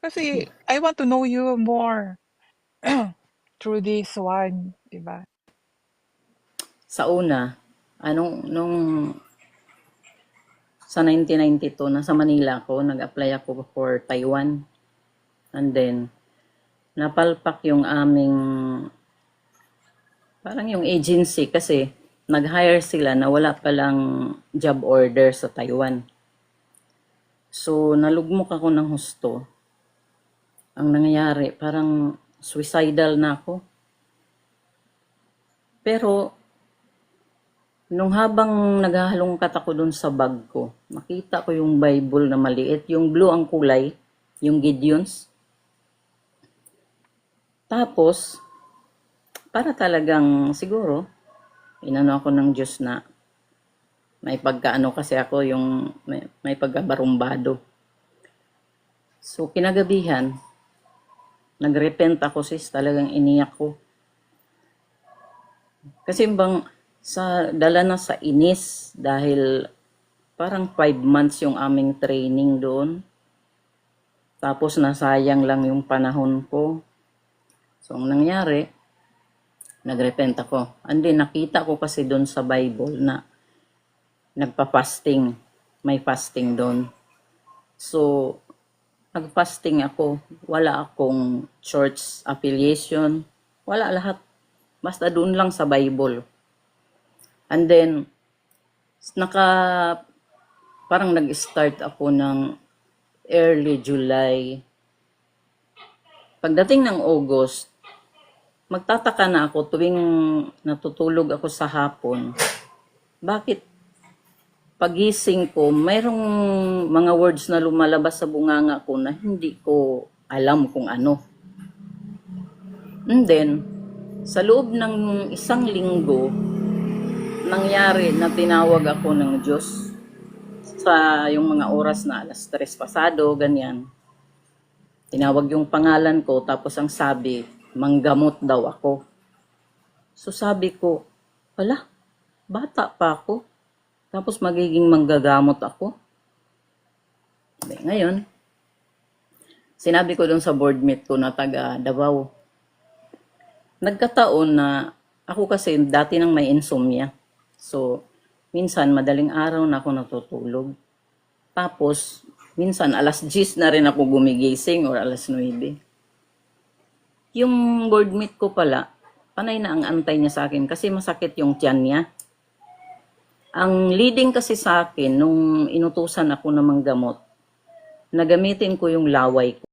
Kasi I want to know you more through this one, di ba? Sa una, anong nung sa 1992 nasa Manila ako, nag-apply ako for Taiwan. And then napalpak yung aming parang yung agency kasi nag-hire sila na wala palang job order sa Taiwan. So nalugmok ako ng husto. Ang nangyayari, parang suicidal na ako. Pero Nung habang naghahalongkat ako dun sa bag ko, nakita ko yung Bible na maliit, yung blue ang kulay, yung Gideons. Tapos, para talagang siguro, inano ako ng Diyos na may pagkaano kasi ako yung may, may pagkabarumbado. So, kinagabihan, nagrepent ako sis, talagang iniyak ko. Kasi bang, sa dala na sa inis dahil parang 5 months yung aming training doon. Tapos nasayang lang yung panahon ko. So ang nangyari, nagrepent ako. And then nakita ko kasi doon sa Bible na nagpa-fasting. May fasting doon. So nag-fasting ako. Wala akong church affiliation. Wala lahat. Basta doon lang sa Bible. And then, naka, parang nag-start ako ng early July. Pagdating ng August, magtataka na ako tuwing natutulog ako sa hapon. Bakit pagising ko, mayroong mga words na lumalabas sa bunganga ko na hindi ko alam kung ano. And then, sa loob ng isang linggo, nangyari na tinawag ako ng Diyos sa yung mga oras na alas tres pasado, ganyan. Tinawag yung pangalan ko, tapos ang sabi, manggamot daw ako. So sabi ko, wala, bata pa ako. Tapos magiging manggagamot ako. Di, ngayon, sinabi ko dun sa board meet ko na taga Davao. Nagkataon na ako kasi dati nang may insomnia. So, minsan madaling araw na ako natutulog. Tapos, minsan alas 10 na rin ako gumigising or alas 9. Yung board meet ko pala, panay na ang antay niya sa akin kasi masakit yung tiyan niya. Ang leading kasi sa akin nung inutusan ako ng manggamot, nagamitin ko yung laway ko.